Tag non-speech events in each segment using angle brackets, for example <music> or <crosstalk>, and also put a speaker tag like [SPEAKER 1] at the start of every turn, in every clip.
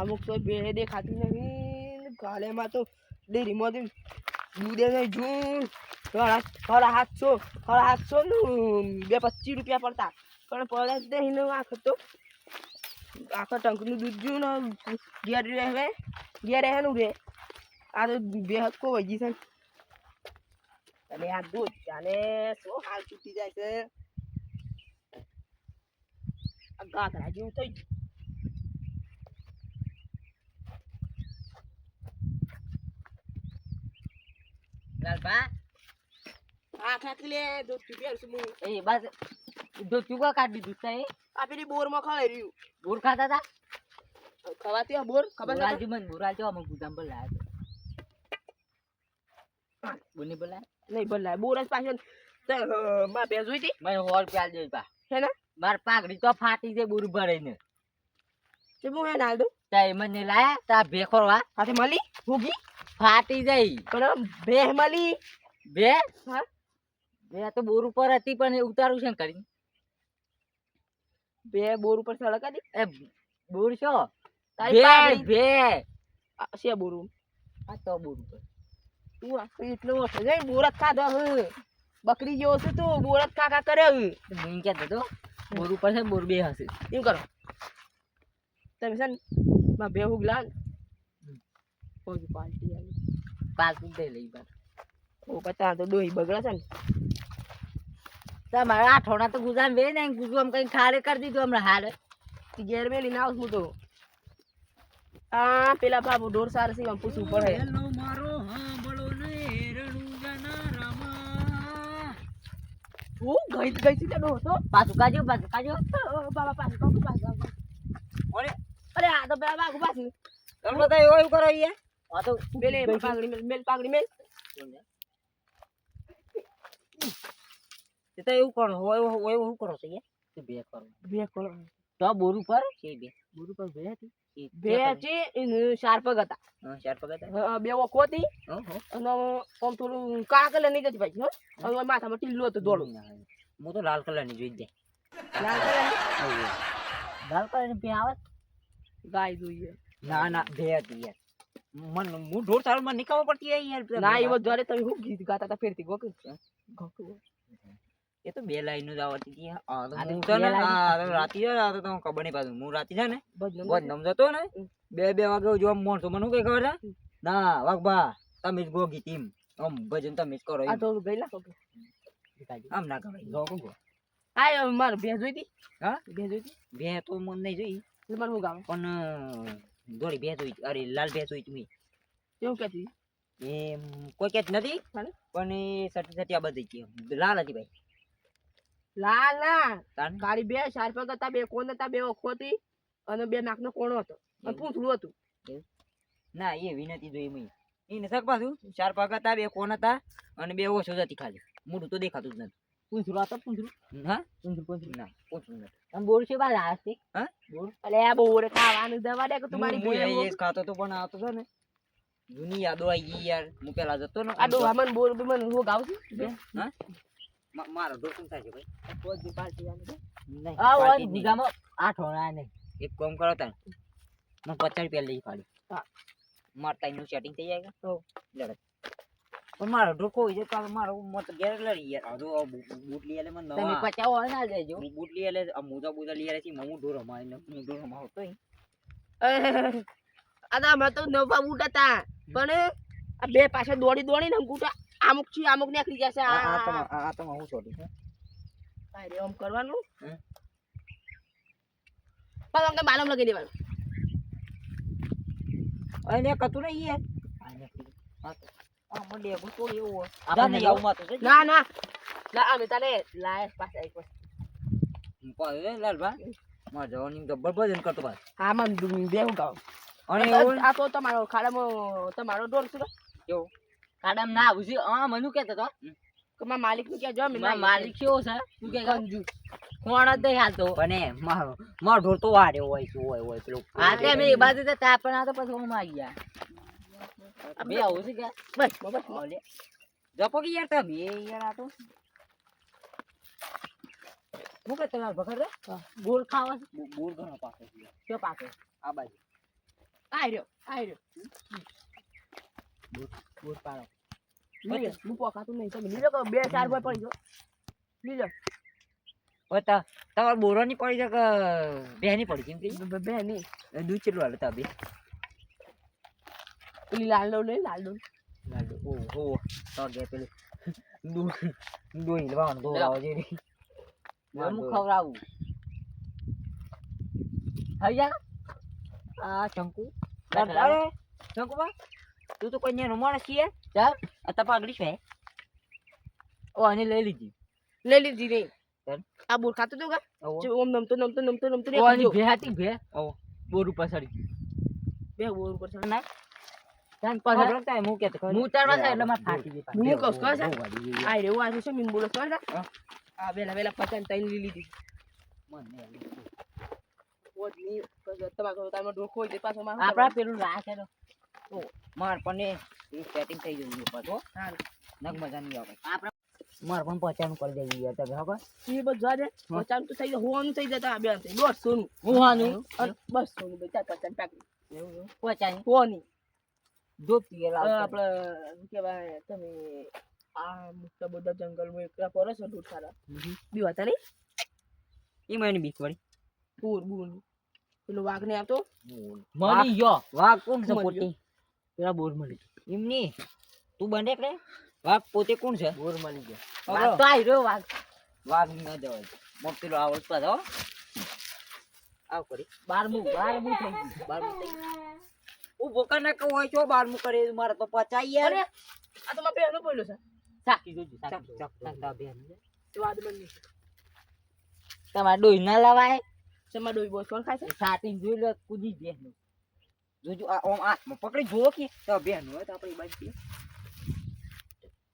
[SPEAKER 1] અમુક તો બે દેખાતી નહીં ગાળેમાં તો ડેરીમાંથી દૂધે જૂન ખરા હાથસો ખરા હાથસો નું બે પચીસ રૂપિયા પડતા. પણ પડે જ નહીં આખ તો આખા ટંકનું દૂધ જું ને ઘેર રહે ઘેર રહે. નું રે આ તો બે હક્કો વજી છે. અને આ દૂધ જાને શું હાલ ચૂકી જાય છે. આ ગાગરા જેવું થઈ ગયું.
[SPEAKER 2] લાલપા
[SPEAKER 1] આ ખાતી લે દૂધ ચૂકી છું હું
[SPEAKER 2] એ બસ જો ચૂકા કાઢી દીધું છે
[SPEAKER 1] આ પેલી બોરમાં ખવાઈ રહ્યું.
[SPEAKER 2] બોર ખાતા હતા
[SPEAKER 1] ખવાતી બોર? ખબર
[SPEAKER 2] બોરાલજી મને બોરાલજો અમુક ગુદામ પર લાયા બોની બોલાય
[SPEAKER 1] નહીં બદલાય બોર જ પાછળમાં બે જોઈ હતી?
[SPEAKER 2] મને સો રૂપિયા દે પા.
[SPEAKER 1] છે ને?
[SPEAKER 2] માર પાઘડી તો ફાટી છે બોર ભરાઈને
[SPEAKER 1] તે હું હે નાલ દઉં?
[SPEAKER 2] તાઈ મને લાયા તા ભેખોરવા
[SPEAKER 1] હાથે મળી? ભૂગી?
[SPEAKER 2] ફાટી જાય.
[SPEAKER 1] પણ બે મળી.
[SPEAKER 2] બે બે તો બોર ઉપર હતી પણ ઉતારું છે કરી
[SPEAKER 1] બે બોર ઉપર સળક હતી
[SPEAKER 2] એ બોર છો બે બે
[SPEAKER 1] આ છે બોરું
[SPEAKER 2] આ તો બોર ઉપર.
[SPEAKER 1] તું આ તો એટલો હશે. જઈ બોર જ ખાધો હ બકરી જેવો છે તું. બોર જ ખા ખા કરે હ
[SPEAKER 2] હું કહેતો તો બોર ઉપર છે ને બોર બે હશે.
[SPEAKER 1] એમ કરો. તમે છે ને માં બે હુગલા ને પાર્ટી પાલટી આવી.
[SPEAKER 2] પાછું દે લઈ બાર.
[SPEAKER 1] ઓ પતા તો ડોહી બગડે છે ને.
[SPEAKER 2] તમારા આઠોણા તો ગુજામ બે ને ગુજુ આમ કઈ ખાડે કરી દીધું હમણાં હારે.
[SPEAKER 1] ઘેર મેલી ના આવું તો. આ પેલા બાબુ ઢોર સાર સી આમ પૂછવું પડે.
[SPEAKER 2] મારો હાંભળો ને રણુજાના રામા
[SPEAKER 1] હું ગઈ ગઈ છે તો તો.
[SPEAKER 2] પાછું કાજો પાછું કાજો
[SPEAKER 1] બાબા પાછું કાકુ પાછું
[SPEAKER 2] અરે
[SPEAKER 1] અરે આ તો પેલા પાછું.
[SPEAKER 2] તમે એવું એવું કરો યાર આ તો
[SPEAKER 1] મેલે પાઘડી મેલ મેલ પાઘડી મેલ.
[SPEAKER 2] તે તો એવું કરો હોય હોય એવું કરો છો યાર. બે કરો.
[SPEAKER 1] બે કરો.
[SPEAKER 2] તો બોર બે.
[SPEAKER 1] પર બે હતી? બે છે એને ચાર પગ હતા.
[SPEAKER 2] હા ચાર પગ હતા?
[SPEAKER 1] બે ઓખો હતી. અને આમ થોડું કાળા કલરની જતી ભાઈ હો. અને માથામાં ટીલું હતું દોડું
[SPEAKER 2] હું તો લાલ કલરની જોઈ દે
[SPEAKER 1] લાલ કલર
[SPEAKER 2] લાલ કલરની બે આવે?
[SPEAKER 1] ગાય જોઈએ.
[SPEAKER 2] ના ના બે હતી યાર મન હું ઢોર સારું માં નહીં પડતી પડતી યાર
[SPEAKER 1] ના એવો જ્યારે તમે હું ગીત ગાતા હતા? ફેરતી ગોકું ગોકું
[SPEAKER 2] એ તો બે લાઈન જ આવતી હતી હું તો
[SPEAKER 3] આ
[SPEAKER 2] ને આ રાતી જ આવતો તો ખબર નહીં પાછું હું રાતી છે ને
[SPEAKER 1] બદનામ
[SPEAKER 2] જતો ને બે બે વાગે જો આમ તો મને કઈ ખબર છે? ના વાઘબા તમે જ ગોગી ટીમ. આમ ભજન તમે જ કરો
[SPEAKER 1] આ. તો ગઈલા લાખો
[SPEAKER 2] આમ ના કરાય.
[SPEAKER 3] જો કોણ
[SPEAKER 1] હા મારે જોઈતી?
[SPEAKER 2] હા?
[SPEAKER 1] બે
[SPEAKER 2] જોઈતી? તો મને નહીં જોઈ.
[SPEAKER 1] એટલે મારે હું ગાવ?
[SPEAKER 2] પણ દોડી ભેંસ હોય અરે લાલ ભેંસ હોય તમે
[SPEAKER 1] એવું કહેતી
[SPEAKER 2] એ કોઈ કેત નથી પણ એ સટી સટી આ બધી છે. લાલ હતી ભાઈ.
[SPEAKER 1] લાલ ના કાળી બે ચાર પગ હતા બે કોણ હતા બે ઓખો હતી અને બે નાકનો કોણો હતો. અને? પૂંછડું હતું.
[SPEAKER 2] ના એ વિનંતી જોઈ મેં. એને શકવા છું ચાર પગ હતા બે કોણ હતા અને બે ઓછો હતી ખાલી. મોઢું તો દેખાતું જ નથી.
[SPEAKER 3] પૂંછડું આ તો
[SPEAKER 2] હા?
[SPEAKER 3] પૂંછડું પૂંછડું.
[SPEAKER 2] ના પૂછવું નથી.
[SPEAKER 3] આમ બોર છે બા લાસ્ટ
[SPEAKER 2] હા?
[SPEAKER 1] અલે આ બોર ખાવાનું દવા દે કે તું મારી
[SPEAKER 2] બોર એ ખાતો તો પણ આવતો તો ને. જૂની યાદો આવી ગઈ યાર. હું પેલા જતો ને
[SPEAKER 1] આ ડોહા મને બોર મને હું ગાવ છું
[SPEAKER 2] હા? મારો દોસ્તું થાય છે ભાઈ?
[SPEAKER 1] ફોજી પાર્ટી આને
[SPEAKER 2] નહીં,
[SPEAKER 3] આ હોય
[SPEAKER 2] પાર્ટી આઠ નહીં.
[SPEAKER 3] ને
[SPEAKER 2] એક કામ કરો તાર હું પચાસ રૂપિયા લઈ પાડી.
[SPEAKER 1] હા.
[SPEAKER 2] મારા ટાઈમનું સેટિંગ થઈ જાય
[SPEAKER 1] તો?
[SPEAKER 2] લડત. મારો ઢોકો હોય છે તો મારો મત ઘેર લડી યાર. આ તો બૂટ લઈ આલે મને
[SPEAKER 3] તમે પચાવો ના દેજો
[SPEAKER 2] હું બૂટ લઈ આલે આ મોજા બોજા લઈ આલે છે હું ઢોરો મારી હું ઢોરો મારો <laughs> તો
[SPEAKER 1] અદા તો તો નવા બૂટ હતા. પણ આ બે પાસે દોડી દોડી ને બૂટ અમુક છે અમુક નીકળી જશે.
[SPEAKER 2] આ આ તો
[SPEAKER 1] આ
[SPEAKER 2] તો હું છોડી છે
[SPEAKER 1] આ રે આમ કરવાનું. પણ અમને માલમ લગાવી દેવાનું.
[SPEAKER 2] અને કતું નહીં યાર. હા
[SPEAKER 1] ના ના ના અમે તને લાય પાછા એક વાર
[SPEAKER 2] પાછો જવાની ગબ્બર ભજન કરતો ભાઈ
[SPEAKER 1] હા મને બે ગાવ
[SPEAKER 2] અને
[SPEAKER 1] આ તો તમારો ખાડામાં તમારો ડોર છે
[SPEAKER 2] કેવું
[SPEAKER 3] કાડામ ના આવું છે હા મનુ કેતો તો
[SPEAKER 1] કે મારા માલિકનું
[SPEAKER 3] મારા કેવો છે તું કે
[SPEAKER 1] કંજુ
[SPEAKER 3] કોણ જ નહીં હાલતો
[SPEAKER 2] અને મારો મારો ઢોર તો વાડ્યો હોય શું હોય હોય પેલું
[SPEAKER 3] હા તે અમે એ બાજુ તા પણ આ તો પછી હું આવી ગયા બે આવું છે કે
[SPEAKER 1] બસ બસ
[SPEAKER 2] મોલે જપો કે યાર તમે યાર આ તો
[SPEAKER 3] હું કે તમાર ભખર રે ગોળ ખાવા
[SPEAKER 2] ગોળ ઘણો પાકે છે.
[SPEAKER 3] શું પાકે
[SPEAKER 2] આ બાજુ
[SPEAKER 1] આઈ રહ્યો આઈ રહ્યો
[SPEAKER 2] ગોળ પાડો
[SPEAKER 1] લીલો હું પોકાતું નહીં તમે લીલો બે ચાર ભાઈ પડી જો લીલો
[SPEAKER 2] હવે તમારે બોરો ની પડી છે કે બે ની પડી કેમ કે
[SPEAKER 1] બે- બે
[SPEAKER 2] દૂધ ચેટલું હાલે તા બે
[SPEAKER 1] પેલી લાલ લઈ લાલ ડોલ
[SPEAKER 2] લાડુ ઓ હો તો ગયા પેલી દૂધ દૂધ હિલવાનું દો આવો જે
[SPEAKER 3] હું ખવડાવું. થઈ જા.
[SPEAKER 2] આ ચંકુ અરે ચંકુ બા તું તો કોઈ માણસ છીએ.
[SPEAKER 3] ચાલ.
[SPEAKER 2] આ તા પાઘડી છે. ઓ આને લઈ લીધી.
[SPEAKER 1] લઈ લીધી
[SPEAKER 2] રે.
[SPEAKER 1] આ બોર ખાતું તો કા ઓમ નમતો નમતો નમતો નમતો
[SPEAKER 3] ઓ આની ભે હતી ભે
[SPEAKER 2] ઓ
[SPEAKER 3] બોર ઉપર સડી
[SPEAKER 1] બે બોર ઉપર સડી
[SPEAKER 2] ના. પછી
[SPEAKER 3] પછી
[SPEAKER 2] હું
[SPEAKER 3] થાય એટલે મારે ફાટી ગઈ.
[SPEAKER 1] હું કહું છું, કહું આ છે મીન બોલો છો ને આ વેલા વેલા પચાસ ત્રણ લઈ લીધી
[SPEAKER 2] મને
[SPEAKER 1] ની તમારે તારમાં ઢોકો પાછો માં
[SPEAKER 3] પેલું રાખે તો
[SPEAKER 2] માર પણ એ સેટિંગ થઈ ગયું પાછું
[SPEAKER 1] હા
[SPEAKER 2] નગ મજા નહીં આવે
[SPEAKER 3] આપણા
[SPEAKER 2] માર પણ પચાનું કરી દેવી યાર તમે ખબર
[SPEAKER 1] એ બધું દે
[SPEAKER 2] હા.
[SPEAKER 1] તો થઈ જાય હોવાનું થઈ જતા આ બે દોઢસો નું
[SPEAKER 3] હોવાનું
[SPEAKER 1] બસો નું બે ચાર પચાસ પેકેટ
[SPEAKER 3] પચાની
[SPEAKER 1] હોવાની
[SPEAKER 2] જો પિયર
[SPEAKER 1] હવે આપણે કેવાય તમે આ મોટા બધા જંગલમાં એકલા પડે છો દૂધ સારા બી હતા નહીં
[SPEAKER 2] એ મને બીક વળી.
[SPEAKER 1] પૂર બૂર. પેલો વાઘ ને આવતો?
[SPEAKER 3] મળી ગયો
[SPEAKER 2] વાઘ કોણ છે પોતે?
[SPEAKER 3] પેલા બોર મળી
[SPEAKER 2] એમની તું બને કે વાઘ પોતે કોણ છે?
[SPEAKER 3] બોર મળી ગયો. વાઘ તો આવી રહ્યો વાઘ.
[SPEAKER 2] વાઘ ન જવાય. મોટ પેલો આવડ પાછો આવ કરી
[SPEAKER 3] બારમું બારમું થઈ ગયું.
[SPEAKER 2] બારમું થઈ ઊભો કર ના કહું હોય છો બારમું કરે? મારે તો પચાઈ યાર.
[SPEAKER 1] અરે આ તો મારા પહેલો બોલ્યો છે.
[SPEAKER 3] સાકી જોજો સાકી
[SPEAKER 2] ચક ચક તા બેન
[SPEAKER 1] તો વાદ બની
[SPEAKER 3] તમારે ડોઈ ના લવાય?
[SPEAKER 1] તમાર ડોઈ બોસ કોણ ખાય છે?
[SPEAKER 3] સાટી જોઈ લો કુદી દે
[SPEAKER 2] જોજો આ ઓમ હાથમાં પકડી જો કે તો બેન હોય તો આપણી બાજુ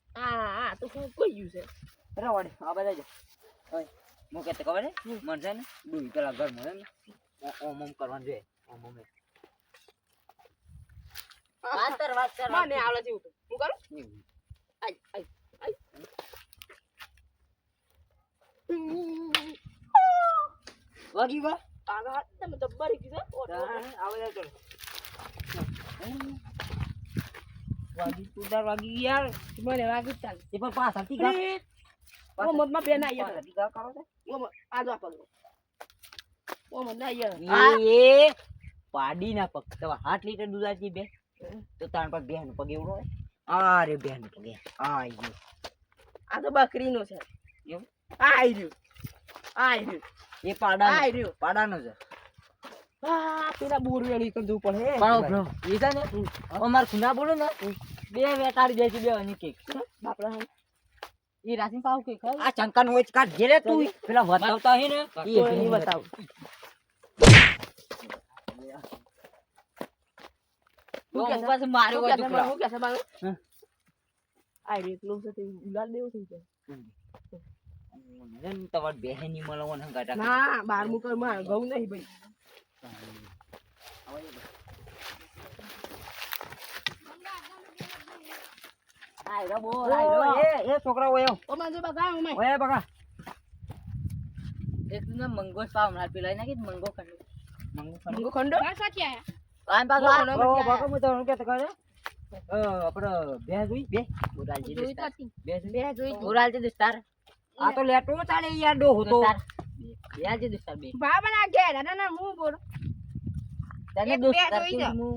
[SPEAKER 1] આ આ તો શું કોઈ ગયું છે?
[SPEAKER 2] રવાડે આ બધા જો. ઓય મુકે કહેતો ખબર છે? મન છે ને ડોઈ પેલા ઘરમાં છે ને ઓમ ઓમ કરવાનું જોઈએ. ઓમ ઓમ.
[SPEAKER 3] વાત કર વાત કર
[SPEAKER 1] મને આવડે છે તો. હું કરું? આઈ આઈ આઈ.
[SPEAKER 2] વાગી વા
[SPEAKER 1] આગળ હાથ તમે તો
[SPEAKER 2] વાગી તાર વાગી યાર.
[SPEAKER 1] મને વાગી ચાલે.
[SPEAKER 2] એ પણ પાછળથી ગા.
[SPEAKER 1] ઓ મતમાં બેન આઈ ગયા
[SPEAKER 2] પાછળથી ગા કરો છે.
[SPEAKER 1] ઓ આ જો ઓ મત ના
[SPEAKER 2] એ એ પાડી ના પગ. તો આઠ લીટર દૂધ આપી બે તો તાર પર બેન પગ એવડો અરે બેન પગ આ ગયો.
[SPEAKER 1] આ તો બકરીનો છે.
[SPEAKER 2] એવું?
[SPEAKER 1] આ આઈ રહ્યું. આ રહ્યું.
[SPEAKER 2] એ પાડા
[SPEAKER 1] આઈ રહ્યું.
[SPEAKER 2] પાડાનો છે.
[SPEAKER 1] આ પેલા બોર વેણી પડે
[SPEAKER 3] પણ એ છે ને અમાર ખુના બોલો ને બે વેટાડી દે છે બે અને કેક.
[SPEAKER 1] બાપડા.
[SPEAKER 3] એ રાશિ પાવ કેક
[SPEAKER 2] આ ચંકાનો હોય છે, કાઢ ઘેરે તું. પેલા વતાવતા હે ને એ
[SPEAKER 3] બતાવું. મંગો મંગો ખંડો.
[SPEAKER 2] મંગુ
[SPEAKER 1] મંગો ખંડો? સાચી આયા.
[SPEAKER 3] આમ પાછું આ-
[SPEAKER 1] મંગો
[SPEAKER 2] ઓ બકા મુ તો હું કેતો કરે અ બે જોઈ બે
[SPEAKER 3] બોરાલજી
[SPEAKER 1] જોઈ
[SPEAKER 3] દોસ્તાર.
[SPEAKER 1] તો હતી.
[SPEAKER 2] બે
[SPEAKER 1] બે જોઈ
[SPEAKER 3] બોરાલજી દોસ્તાર.
[SPEAKER 2] આ તો લેટો ચાલે યાર ડો હતો
[SPEAKER 3] દોસ્તાર. બોરાલજી બે.
[SPEAKER 1] ભા બના ઘેર ના ના હું બોલ
[SPEAKER 3] તને દોસ્તાર
[SPEAKER 1] જોઈ
[SPEAKER 3] કેવું
[SPEAKER 1] છે.
[SPEAKER 3] હું?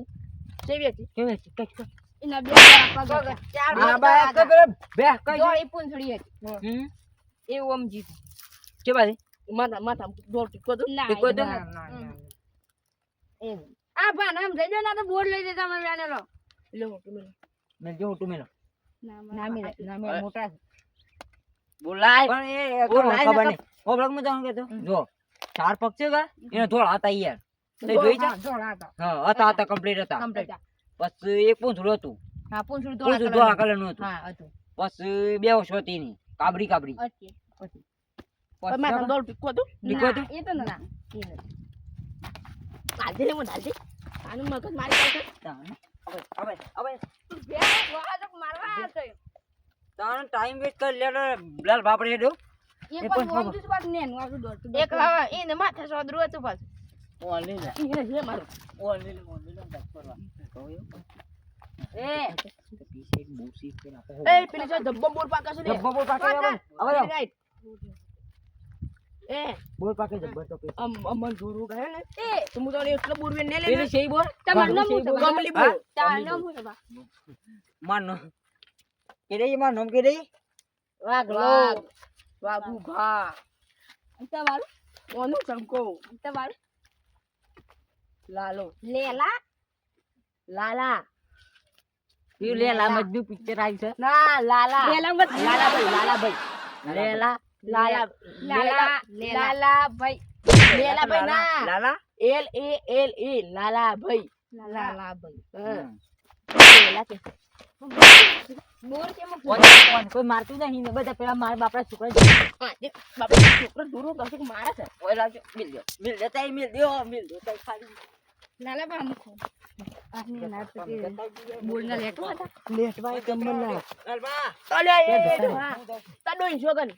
[SPEAKER 1] સેવી હતી
[SPEAKER 3] કઈ કઈ.
[SPEAKER 1] એના બે આપવા ચાર
[SPEAKER 2] આ બા કે પેલે બે કઈ
[SPEAKER 1] જોડી પૂંછડી હતી
[SPEAKER 2] હમ
[SPEAKER 1] એવું સમજી
[SPEAKER 2] કે બાજે
[SPEAKER 1] માથા માથા ટીકો ના
[SPEAKER 2] ટીકો?
[SPEAKER 1] એમ આ ભાન નામ જઈ દો ના તો બોર્ડ લઈ જતા મને આને લો. લો તમે
[SPEAKER 2] મેં જો તું મેલો.
[SPEAKER 1] ના મે ના મે મોટા
[SPEAKER 3] બોલાય.
[SPEAKER 2] પણ એ
[SPEAKER 3] બોલાય
[SPEAKER 2] ખબર નહીં ઓ બ્લોગમાં તો? જો ચાર પગ છે કા? એને ધોળ હતા યાર. તે જોઈ જા.
[SPEAKER 1] ધોળ હતા
[SPEAKER 2] હા હતા હતા કમ્પ્લીટ હતા.
[SPEAKER 1] કમ્પ્લીટ
[SPEAKER 2] પછી એક પૂંછડું હતું.
[SPEAKER 1] હા પૂંછડી
[SPEAKER 2] પૂંછડું ધોળ કલરનું હતું.
[SPEAKER 1] હા હતું.
[SPEAKER 2] પછી બે વસોતી ની કાબરી કાબરી.
[SPEAKER 1] ઓકે પણ માથા દોડ પીકો તો
[SPEAKER 2] પીકો હતું?
[SPEAKER 1] એ તો ના. એ નથી. આજે રે હું આજે આનું મગજ મારી પાસે
[SPEAKER 2] હવે હવે હવે.
[SPEAKER 1] બે વાહક તો મારવા હતો
[SPEAKER 2] તાણ ટાઈમ વેસ્ટ કરી લેડો લાલ બાપડે હેડો
[SPEAKER 1] એક
[SPEAKER 2] એ
[SPEAKER 1] પણ
[SPEAKER 2] પણ
[SPEAKER 1] ઓમ બાદ ને નું આગળ દોડ એક હવે એને માથે સોદરું હતું પાછું.
[SPEAKER 3] ઓલી લે
[SPEAKER 1] ઈ હે મારું
[SPEAKER 3] ઓલી લે ઓલી લે બસ કરવા. એ.
[SPEAKER 2] તો એક
[SPEAKER 1] એ પેલી જો ધબ્બો બોર પાકા છે ને.
[SPEAKER 2] બોલ પાકા. હવે
[SPEAKER 1] રાઈટ. એ.
[SPEAKER 2] બોલ પાકે જબર તો પે
[SPEAKER 1] અમ અમન જોરુ ગયો ને. એ. તો હું તને એટલો બોર વેન ને લે
[SPEAKER 2] પેલી છે બોલ?
[SPEAKER 3] તમારું નામ
[SPEAKER 2] છે
[SPEAKER 1] કમલી
[SPEAKER 2] હા?
[SPEAKER 1] બોર
[SPEAKER 3] તાર નામ શું બા?
[SPEAKER 2] માર કે રે માર નામ કે રે
[SPEAKER 3] વાગ
[SPEAKER 1] વાઘ. વાઘુ. ઘા
[SPEAKER 3] તમારું?
[SPEAKER 1] ઓનો ચમકો
[SPEAKER 3] તમારું?
[SPEAKER 1] લાલો.
[SPEAKER 3] લેલા?
[SPEAKER 1] લાલા.
[SPEAKER 2] એ લે લા પિક્ચર આવી છે.
[SPEAKER 1] ના લાલા.
[SPEAKER 3] લેલા મત
[SPEAKER 1] લાલાભાઈ લાલાભાઈ.
[SPEAKER 2] લેલા
[SPEAKER 1] લાલા.
[SPEAKER 3] લાલા લાલા ભાઈ
[SPEAKER 1] લેલાભાઈ. ના.
[SPEAKER 2] લાલા?
[SPEAKER 1] એલ એ એલ એ
[SPEAKER 3] લાલા ભાઈ
[SPEAKER 1] હા.
[SPEAKER 2] હમ.
[SPEAKER 1] લેલા કે.
[SPEAKER 3] બોર કેમ
[SPEAKER 2] કોણ- કોણ? કોઈ મારતું નહીં ને બધા પેલા મારા બાપડા છોકરા જ.
[SPEAKER 1] હા, જે બાપા છોકરો દૂરો કરશે મારે છે?
[SPEAKER 2] ઓય લાવજો, મિલ. મિલ દે તાઈ મિલ દ્યો, મિલ દે તાઈ ખાલી.
[SPEAKER 3] લાલા બા મુખો આની ના તો કે બોલ ના હતા?
[SPEAKER 1] લેટવાય ગમન ના એ
[SPEAKER 2] એ
[SPEAKER 1] તા ડોઈ શોગન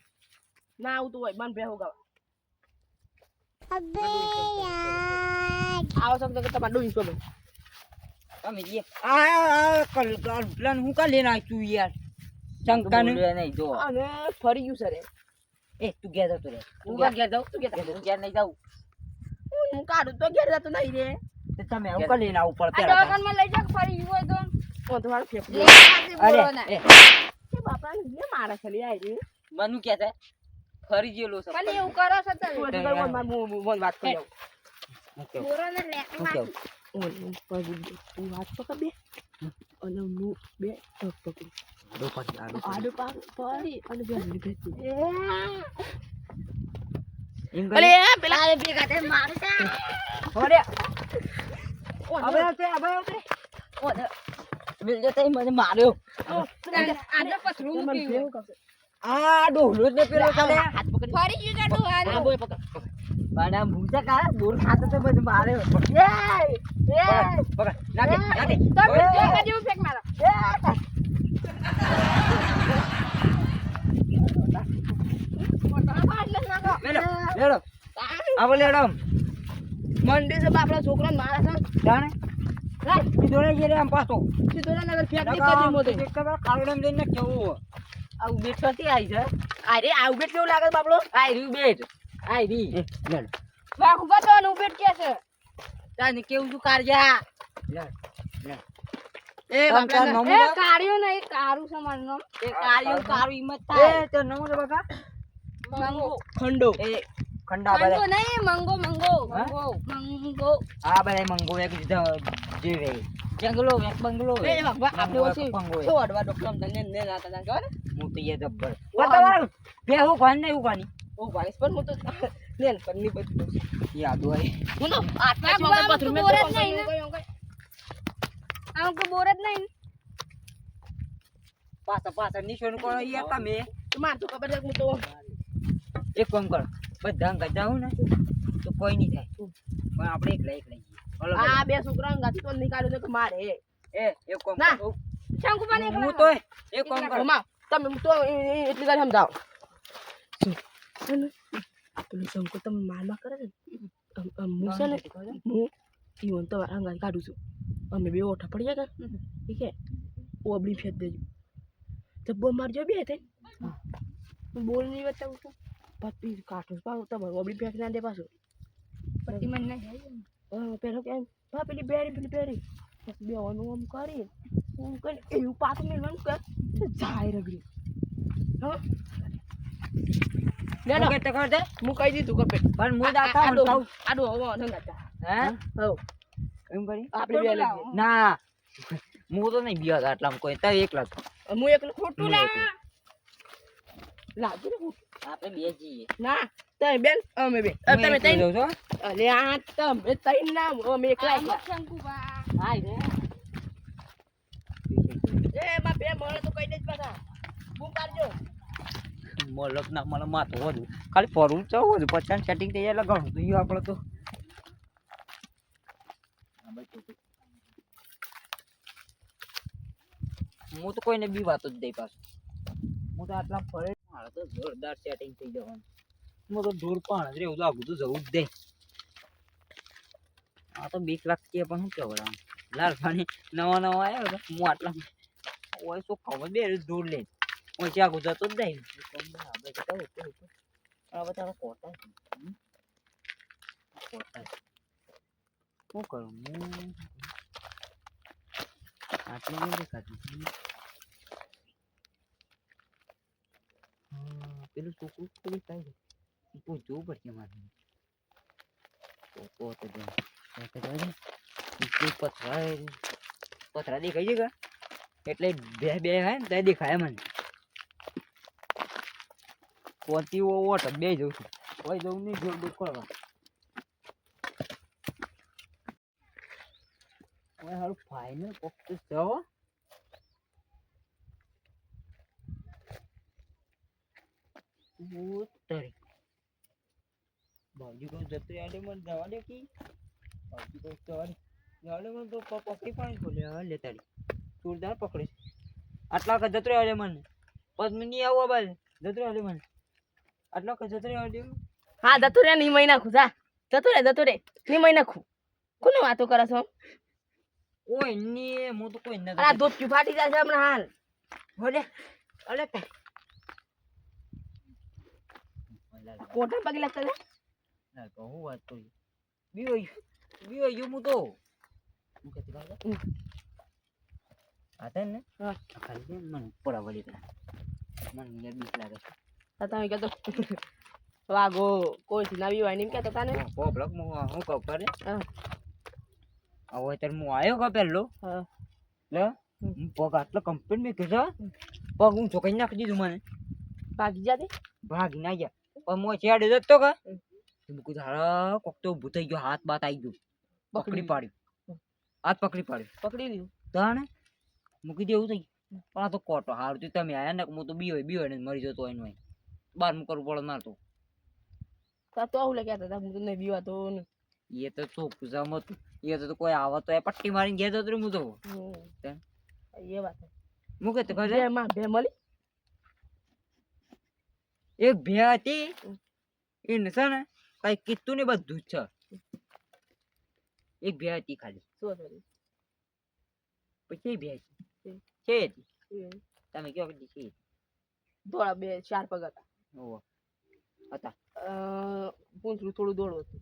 [SPEAKER 1] ના આવતું હોય મન બેહો ગાવા આવો તો કે તમારે ડોઈ શોગન
[SPEAKER 2] તમે જે આ પ્લાન હું કા લેના તું યાર? શંકાનું? નહીં જો.
[SPEAKER 1] અને ફરી ગયું સર
[SPEAKER 2] એ તું ગયા જતો રે.
[SPEAKER 1] તું કા ઘેર જાઉં તું ઘેર
[SPEAKER 2] તું ગયા નહીં જાઉં.
[SPEAKER 1] હું કાઢું તો ઘેર જતો નહીં રે.
[SPEAKER 2] તો તમે હું કા લેના ઉપર પેલા
[SPEAKER 3] દવાખાનામાં લઈ જાવ ફરી ગયું હોય તો?
[SPEAKER 1] ઓ તમારે ફેફ
[SPEAKER 3] લે આજે બોલો
[SPEAKER 2] અરે એ.
[SPEAKER 1] એ બાપા ને મારા ખાલી આવી રે.
[SPEAKER 2] મનુ કે છે? ફરી ગયેલો છે.
[SPEAKER 3] પણ એવું કરો છો તમે.
[SPEAKER 1] હું વાત કરી દઉં. તું વાત પકડ બે. અને હું બે પગ પકડું.
[SPEAKER 2] આડો પાડી, આડો પાડી.
[SPEAKER 1] પડી અને બે હળી ભેગી.
[SPEAKER 2] એમ
[SPEAKER 1] અલે
[SPEAKER 2] કરી.
[SPEAKER 1] એ પેલા
[SPEAKER 3] અરે ભેગા થઈ મારે છે.
[SPEAKER 2] અરે,
[SPEAKER 1] ઓને,
[SPEAKER 2] હવે આવશે, ઓને, મિલ જતા મને માર્યો.
[SPEAKER 3] આજે પથરું મૂકી
[SPEAKER 1] ભેગું કરશે.
[SPEAKER 2] આ ડોહલો ને પેલો કરે
[SPEAKER 1] હાથ પકડી.
[SPEAKER 3] ફરી ગયું કાઢું હાલ
[SPEAKER 1] બોય પકડ.
[SPEAKER 2] પણ આ ભૂસા કા? બોર ખાતો તો બધું માર્યો
[SPEAKER 1] એ
[SPEAKER 2] પકડ, પકડ, નાખે, નાખે.
[SPEAKER 3] તો જેવું ફેંક મારો.
[SPEAKER 2] આવો લેડો.
[SPEAKER 1] મંડી છે બાપડા છોકરાને મારે છે.
[SPEAKER 2] જાણે? સીધો લઈ જઈએ આમ પાછો.
[SPEAKER 1] સીધો ના નગર ફેંક દે
[SPEAKER 2] નકા
[SPEAKER 1] કદી મોતે
[SPEAKER 2] એક તો પેલા લઈને કેવું
[SPEAKER 1] આ ઉભેટ ક્યાંથી આવી છે અરે આ ઉભેટ કેવું લાગે બાપડો?
[SPEAKER 2] આઈ રહ્યું બેટ આઈ રી. વાઘ
[SPEAKER 3] ઊભા તો આનું પેટ કે છે?
[SPEAKER 2] તાને કેવું છું કારજા લેડ, લેડ.
[SPEAKER 1] એ બાપડા
[SPEAKER 3] એ
[SPEAKER 2] ના?
[SPEAKER 3] કાળિયો નહીં કાળું છે મારું નામ.
[SPEAKER 2] એ કાળિયું કારું હિંમત થાય. એ તો નમો બકા?
[SPEAKER 3] મંગો.
[SPEAKER 1] ખંડો.
[SPEAKER 2] એ ખંડા
[SPEAKER 3] મંગો
[SPEAKER 2] બધા.
[SPEAKER 3] નહીં મંગો મંગો મંગો મંગો.
[SPEAKER 2] આ બધા મંગો એક જ- જેવે. જંગલો એક બંગલો
[SPEAKER 1] એ બાપા આપણે ઓછી શું અડવા ડોક્ટર તને ને ના તા ખબર
[SPEAKER 2] હું તો એ જબ્બર.
[SPEAKER 1] વાહ.
[SPEAKER 2] બે હું કોણ ને કોની
[SPEAKER 1] ઓ ભાઈ પણ હું તો <laughs> ને પન્ની બધું
[SPEAKER 2] યાદ હોય.
[SPEAKER 1] હું તો આટલા પથરું મેં
[SPEAKER 3] બોર નહીં આમ કો બોરત નહીં
[SPEAKER 2] પાછા પાછા નિશોન કોણ યાર તમે
[SPEAKER 1] માર તો ખબર છે હું તો
[SPEAKER 2] એક કામ કરો. બધા અંગત જાઉં ને તો કોઈ નહીં થાય. પણ આપણે એક લઈ જઈએ
[SPEAKER 1] આ બે છોકરા ગાતી તો નીકાળ્યું તો મારે
[SPEAKER 2] એ એક કોમ
[SPEAKER 1] ના.
[SPEAKER 3] શંકુબા
[SPEAKER 2] હું તો એક કામ કરો.
[SPEAKER 1] તમે તો એ- એ- એટલી ગાડી સમજાવો. પેલું શંકુ તમે માર માર કરે છે હું છે ને હું ઈવન તો અંગાડી કાઢું છું. અમે બે ઓઠા પડી કે ઠીક હે ઓબડી ફેંક દેજો. જબ્બો મારજો બે થઈ બોલ નહીં બતાવું છું. પછી કાઠું પાછું તમારે ઓબડી ફેંક ના દે પાછું.
[SPEAKER 3] પતિ મને ના
[SPEAKER 1] જાય પેલો કેમ ભા પેલી બેરી પેલી બેરી પછી બેવાનું આમ કરી આમ કરી એવું પાછું મેળવાનું કર જાય રગડી. હા. લેડો
[SPEAKER 2] ઓકે તો કર દે
[SPEAKER 1] હું કહી દીધું કપે
[SPEAKER 2] પણ હું દાતા હું કહું
[SPEAKER 1] આડો હવા નંગાતા
[SPEAKER 2] હે? એમ કરી?
[SPEAKER 1] આપણે બે
[SPEAKER 2] ના. હું તો નહીં બિયા આટલામાં કોઈ.
[SPEAKER 1] હું એકલું ખોટું
[SPEAKER 2] હું
[SPEAKER 1] ના
[SPEAKER 2] એકલો.
[SPEAKER 1] ને ખોટું.
[SPEAKER 2] આપણે બે જઈએ
[SPEAKER 1] ના તમે બેન અમે બે. તમે તઈ
[SPEAKER 2] જાવ છો
[SPEAKER 1] અલે આ તમે તઈ ના અમે એકલા એકલા.
[SPEAKER 3] શંકુબા
[SPEAKER 2] હાય રે.
[SPEAKER 1] એ માં બે મળે તો કઈ દેજ પાછા. હું પાડજો
[SPEAKER 2] મલક ના મને માથું વધુ ખાલી ફરવું ચાવ વધુ પચાસ સેટિંગ થઈ જાય એટલે તો થઈ આપણે તો. હું તો કોઈને બી વાતો જ દઈ પાછું. હું તો આટલા ફરે મારે તો જોરદાર સેટિંગ થઈ જવાનું હું તો ઢોર પણ રહેવું તો આગું તો જવું જ દે. આ તો બીક લાગતી પણ શું આમ. લાલ પાણી નવા નવા આવ્યો તો હું આટલા ઓય શું ખબર બે દૂર લે ઓય ત્યાં ગુજરાતો જ હોય. આ બધા કોટા શું કરું? હું આટલું નહીં દેખાતું હમ. હા, પેલું છોકરું પેલું થાય છે? ઈ તો જોવું પડશે મારે તો તો તો જો તો તો જો ને. ઈ તો પથરા પથરા દેખાય છે કા? એટલે બે બે હે ને તે દેખાય મને પોતી ઓટ બે જઉં છું. કોઈ જવું નહીં જોર દુખવા હારું ફાઈનલ કોક તો ઉતરી બાજુ કોઈ જતું યાડે મને જવા દે કી? કોઈ જવા દે યાડે મને તો પકડી પાણી ખોલે? હા લે તારી. જોરદાર પકડે. આટલા કે જતું યાડે મને. મને નહીં આવું બાદ જતું યાડે મને. આટલા કે જતું યાડે
[SPEAKER 1] હા? જતું રે ની મહિના ખું જા. જતો રે જતું રે. ની મહિના ખું કોને વાતો કરે છો?
[SPEAKER 2] ઓયની હું તો કોઈ
[SPEAKER 1] અરે આ
[SPEAKER 2] નથી
[SPEAKER 1] ફાટી જાય છે હમણાં હાલ.
[SPEAKER 2] ભલે અલે તે
[SPEAKER 1] કોટા પગે લાગતા છે
[SPEAKER 2] ના તો હું વાત કરું? બીઓ બીઓ યુ હું તો હું કહેતી વાત કર.
[SPEAKER 1] હમ.
[SPEAKER 2] આ તને? ને
[SPEAKER 1] હા.
[SPEAKER 2] ખાલી દે ને મને પોડા વળી દે મને યાર બીક લાગે
[SPEAKER 1] તો તમે કહેતો વાગો કોઈ નવી હોય ને એમ કહેતો કાને
[SPEAKER 2] ઓ બ્લોક હું હું કહું કરે
[SPEAKER 1] હા.
[SPEAKER 2] હવે તાર હું આવ્યો કા પહેલો
[SPEAKER 1] હા.
[SPEAKER 2] લે? પગ આટલો કમ્પ્લેટ મેં કીધો. પગ હું ચોકાઈ નાખી દીધું મને.
[SPEAKER 1] ભાગી જાતે
[SPEAKER 2] ભાગી ના ગયા. પણ મો છેડે જતો કા
[SPEAKER 1] હમ.
[SPEAKER 2] તો મેં કીધું કોક તો ઊભું થઈ ગયો હાથ બાત આવી ગયો. પકડી પાડ્યું. હાથ પકડી પાડ્યું.
[SPEAKER 1] પકડી લીધું.
[SPEAKER 2] તાણે મૂકી દેવું થઈ. પણ આ તો કોટો હારું તો તમે આયા ને હું તો બી હોય બી હોય ને મરી જતો હોય ને હોય બાર મુકર પડે માર તો.
[SPEAKER 1] તો તો આવું કહેતા હતા હું તો નહીં બીવા તો ને
[SPEAKER 2] એ તો તો પૂજામ એ તો કોઈ આવા તો એ પટ્ટી મારીને ગયા રહ્યો હું તો.
[SPEAKER 1] એ વાત.
[SPEAKER 2] મૂકે તો ઘરે.
[SPEAKER 1] માં બે મળી?
[SPEAKER 2] એક ભે હતી. એને છે ને કઈ કીધું ને બધું જ છે. એક ભે હતી ખાલી.
[SPEAKER 1] હતું?
[SPEAKER 2] પછી ભે હતી છે હતી. તમે કયો કીધી છે
[SPEAKER 1] દોડા બે ચાર પગ હતા.
[SPEAKER 2] ઓહો. હતા.
[SPEAKER 1] પૂંછડું થોડું દોડું હતું.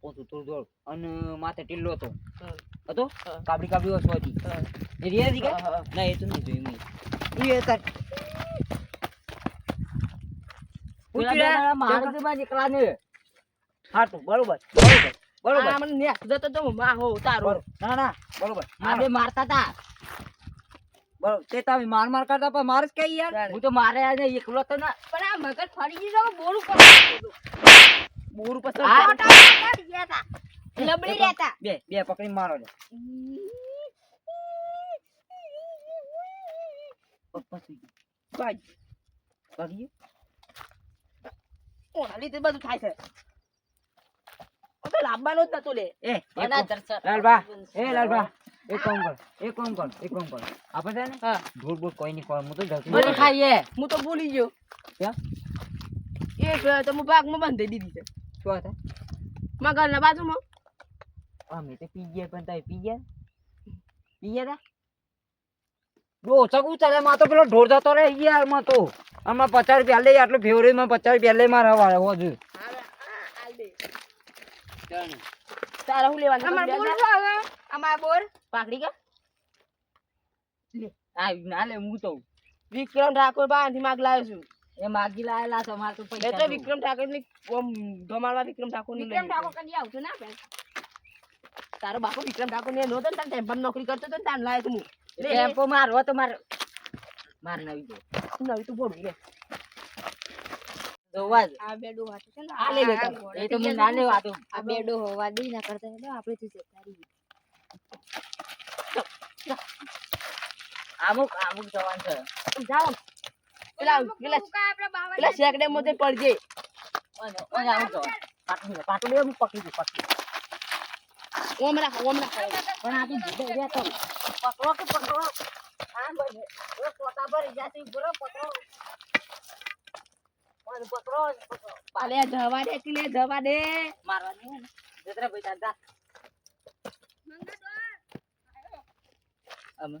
[SPEAKER 2] પૂંછડું થોડું દોડ. અને માથે ટીલ્લો હતો. હતો. કાબડી કાબડી ઓછો હતી. એ રિયા હતી કે. ના એ તો નહીં જોયું મેં એ હતા
[SPEAKER 3] પેલા બે દાડા મારે જ બાજ એકલાને.
[SPEAKER 2] હાટું બરોબર બરોબર બરોબર.
[SPEAKER 1] મને નેક જતો તો માં હો તારો
[SPEAKER 2] ના ના બરોબર.
[SPEAKER 3] આ બે મારતા તા.
[SPEAKER 2] બરોબર. તે તમે માર માર કરતા પણ માર જ કઈ યાર.
[SPEAKER 3] હું તો મારે આજે એકલો તો ના
[SPEAKER 1] પણ આ મગજ ફરી ગયું બોર ઉપર બોર ઉપર લબડી રહેતા
[SPEAKER 2] બે બે પકડી મારો પછી ભાગી
[SPEAKER 1] ઓના લીધે બધું થાય છે. ઓ તો લાંબાનો જ નતો લે.
[SPEAKER 2] એ. લાલબા એ લાલબા એક કામ કર એક કામ કર એક કામ કર આપણે છે ને?
[SPEAKER 1] હા.
[SPEAKER 2] ધૂળ બૂળ કોઈ નહીં કોઈ હું તો જલ્દી
[SPEAKER 3] બધું ખાઈએ.
[SPEAKER 1] હું તો ભૂલી ગયો.
[SPEAKER 2] ક્યાં?
[SPEAKER 1] એક તો હું બાગમાં બાંધી દીધી છે.
[SPEAKER 2] શું હતા
[SPEAKER 1] મારા ઘરના બાજુમાં.
[SPEAKER 2] અમે તો પી ગયા પણ તમે પી ગયા. પી ગયા તા? જો ચકુ ચાલે માં તો પેલો ઢોર જતો રે યારમાં તો. આમાં પચાસ રૂપિયા લે આટલું ફેવરેટમાં પચાસ રૂપિયા લે મારા વાળે હોજુ
[SPEAKER 1] તારા હું લેવાનું?
[SPEAKER 3] અમાર
[SPEAKER 1] અમાર
[SPEAKER 3] બોર
[SPEAKER 1] બોર અમાર બોર પાકડી કા?
[SPEAKER 3] આ ના લે હું તો
[SPEAKER 1] વિક્રમ ઠાકોર બાંધી માગ લાવ્યો છું.
[SPEAKER 3] એ માગી લાયેલા છે અમારે તો પૈસા
[SPEAKER 1] તો વિક્રમ ઠાકોરની વિક્રમ ઠાકોરની
[SPEAKER 3] વિક્રમ ઠાકોર કદી આવતું ના
[SPEAKER 1] તારો બાપો વિક્રમ ઠાકોર ને નહોતો ને તાર ટેમ્પર નોકરી કરતો હતો ને તાર લાવ્યો તું.
[SPEAKER 3] ટેમ્પો મારવો તો માર માર નવી દો
[SPEAKER 1] નવી તું બોલું લે.
[SPEAKER 3] જોવા જ
[SPEAKER 1] આ બેડું વાતો છે ને
[SPEAKER 3] આ લે લે એ તો હું ના લેવા દઉં
[SPEAKER 1] આ બેડો હોવા દઈ ના કરતા એટલે આપણે તું જતા રહીએ.
[SPEAKER 3] અમુક અમુક જવાન છે.
[SPEAKER 1] જાઓ. પેલા પેલા પેલા શેકડે મોતે પડજે.
[SPEAKER 3] ઓને ઓને અમુક જવાન. પાટલું લે, પાટલું લે હું પકડી દઉં પકડી
[SPEAKER 1] ઓમ રાખ ઓમ રાખ
[SPEAKER 3] પણ આ તું રહ્યા તો. પકડો કે પકડો? હા ભાઈ એ પોતા પર જાતી બોલો પકડો. ઓને પકડો પકડો.
[SPEAKER 1] અલે જવા દે લે જવા દે.
[SPEAKER 3] મારવાની હે ને. જતરા ભાઈ દાદા અમે.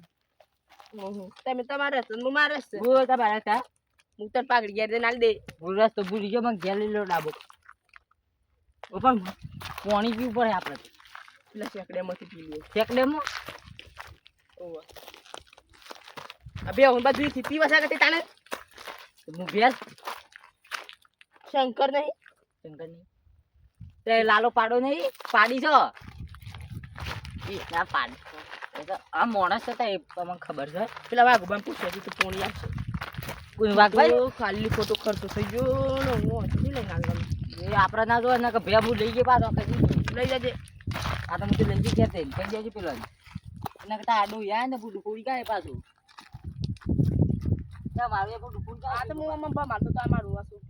[SPEAKER 1] તમે તમારે હું મારે
[SPEAKER 3] હું તમારા હતા.
[SPEAKER 1] હું તને પાઘડી ઘેર આલી દે
[SPEAKER 3] હું રસ્તો ભૂલી ગયો મને ઘેર લઈ લો ડાબો. ઓ પણ પાણી પીવું પડે આપણે
[SPEAKER 1] પેલા શેકડામાંથી પી લે
[SPEAKER 3] ચેકડેમમાં
[SPEAKER 1] ઓહો. આ બે હું બધું થી પીવા સાગર તાને
[SPEAKER 3] હું ભેસ
[SPEAKER 1] શંકર નહીં
[SPEAKER 3] શંકરની તે લાલો પાડો નહીં પાડી છો એ ના પાડી આ માણસ હતા એ તમને ખબર છે
[SPEAKER 1] પેલા વાઘ ભાઈ પૂછે પૂછ્યા તું પોણી આપશે
[SPEAKER 3] કોઈ વાઘ
[SPEAKER 1] ભાઈ ખાલી ખોટો ખર્ચો થઈ ગયો ને હું હજી લઈને આગળ
[SPEAKER 3] એ આપણે ના જો ને કે ભાઈ હું લઈ ગયો પાછો
[SPEAKER 1] લઈ જજે
[SPEAKER 3] આ તો મુકે લઈ ગયા તે કઈ દેજો પેલો એના કરતા આડું યા ને બધું પૂરી કાય પાછું. મારું પૂરી
[SPEAKER 1] આ તો હું આમાં મારતો તો મારું શું?